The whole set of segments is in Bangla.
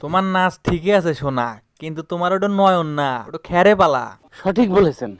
তোমার নাচ ঠিকই আছে সোনা কিন্তু তোমার ওটা নয়ন না ওটা খেরে পালা। সঠিক বলেছেন।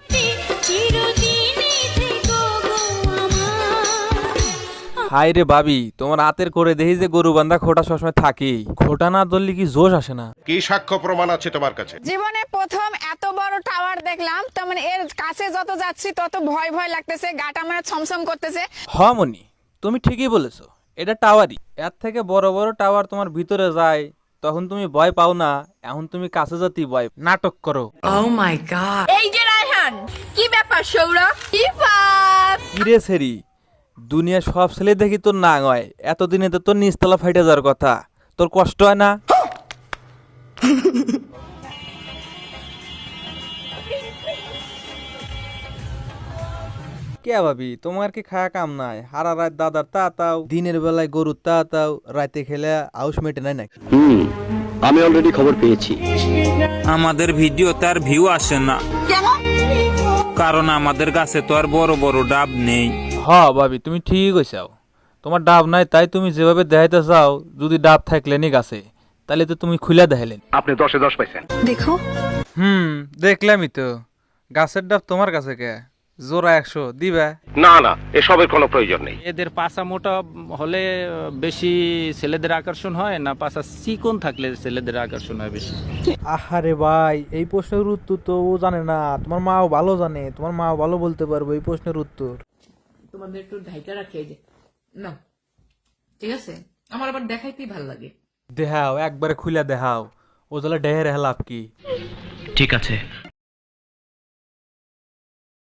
হাই রে ভাবি তোমার হাতের করে দেখি যে গরু বান্ধা খোটা সবসময় থাকি খোটা না ধরলে কি জোশ আসে না? কি সাক্ষ্য প্রমাণ আছে তোমার কাছে? জীবনে প্রথম এত বড় টাওয়ার দেখলাম তার মানে এর কাছে যত যাচ্ছি তত ভয় ভয় লাগতেছে গাটা আমার ছমছম করতেছে। হ মনি তুমি ঠিকই বলেছ এটা টাওয়ারই। এর থেকে বড় বড় টাওয়ার তোমার ভিতরে যায় তখন তুমি ভয় পাও না এখন তুমি কাছে যাতি ভয় নাটক করো। এই যে রায়হান কি ব্যাপার সৌরভ? কি কিরে সেরি দুনিয়া সব ছেলে দেখি তোর না হয়। এতদিনে তো তোর নিচতলা ফাইটে যাওয়ার কথা। তোর কষ্ট হয় না? কে ভাবি? তোমার কি খায়া কাম নাই? হারা রাত দাদার তা তাও দিনের বেলায় গরুর তা তাও রাতে খেলে আউস মেটে নাই নাকি? আমি অলরেডি খবর পেয়েছি। আমাদের ভিডিও তার ভিউ আসে না। কারণ আমাদের কাছে তো আর বড় বড় ডাব নেই। হ ভাবি তুমি ঠিক কইছাও। তোমার ডাব নাই তাই তুমি যেভাবে দেখাইতে চাও যদি ডাব থাকলে নি গাছে তাহলে তো তুমি খুলে দেখাইলেন আপনি দশে দশ পাইছেন। দেখো। হুম দেখলামই তো। গাছের ডাব তোমার কাছে কে? জোড়া একশো দিবে? না না এসবের কোনো প্রয়োজন নেই। এদের পাশা মোটা হলে বেশি ছেলেদের আকর্ষণ হয় না পাশা চিকন থাকলে ছেলেদের আকর্ষণ হয় বেশি? আহারে ভাই এই প্রশ্নের উত্তর তো ও জানে না। তোমার মাও ভালো জানে তোমার মাও ভালো বলতে পারব এই প্রশ্নের উত্তর। তোমাদের একটু রাখি এই যে। না ঠিক আছে? আমার আবার দেখাইতেই ভালো লাগে। দেহাও একবারে খুলে দেহাও। ও তাহলে ডেহে রেহে লাভ কি? ঠিক আছে।